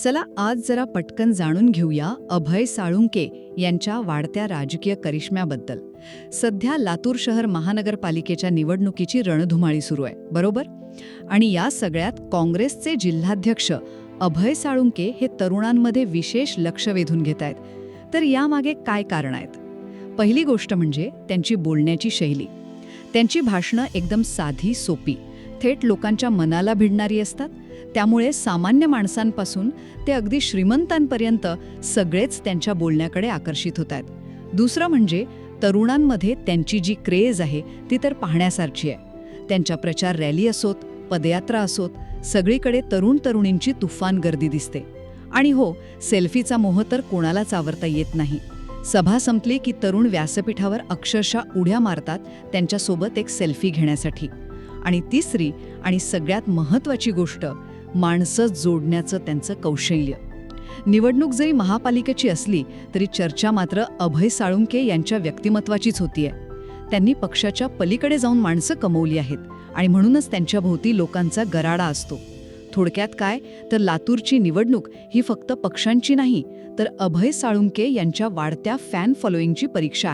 चला आज जरा पटकन जाणून घेऊया अभय साळुंके यांच्या वाढत्या राजकीय करिश्म्याबद्दल. सध्या लातूर शहर महानगरपालिकेच्या निवडणुकीची रणधुमाळी सुरू आहे बरोबर? आणि या सगळ्यात काँग्रेसचे जिल्हाध्यक्ष अभय साळुंके हे तरुणांमध्ये विशेष लक्ष वेधून घेत आहेत. तर यामागे काय कारण आहेत? पहिली गोष्ट म्हणजे त्यांची बोलण्याची शैली. त्यांची भाषणं एकदम साधी सोपी. थेट लोकांच्या मनाला भिडणारी असतात. त्यामुळे सामान्य माणसांपासून ते अगदी श्रीमंतांपर्यंत सगळेच त्यांच्या बोलण्याकडे आकर्षित होत आहेत. दुसरं म्हणजे तरुणांमध्ये त्यांची जी क्रेज आहे ती तर पाहण्यासारखी आहे. त्यांच्या प्रचार रॅली असोत पदयात्रा असोत सगळीकडे तरुण तरुणींची तुफान गर्दी दिसते. आणि हो सेल्फीचा मोह तर कोणालाच आवरता येत नाही. सभा संपली की तरुण व्यासपीठावर अक्षरशः उड्या मारतात त्यांच्यासोबत एक सेल्फी घेण्यासाठी. आणि तिसरी आणि सगळ्यात महत्त्वाची गोष्ट माणसं जोडण्याचं त्यांचं कौशल्य. निवडणूक जरी महापालिकेची असली तरी चर्चा मात्र अभय साळुंके यांच्या व्यक्तिमत्वाचीच होतीये. त्यांनी पक्षाच्या पलीकडे जाऊन माणसं कमवली आहेत आणि म्हणूनच त्यांच्या भोवती लोकांचा गराडा असतो. थोडक्यात काय? तर लातूरची निवडणूक ही फक्त पक्षांची नाही तर अभय साळुंके यांच्या वाढत्या फॅन फॉलोईंगची परीक्षा आहे.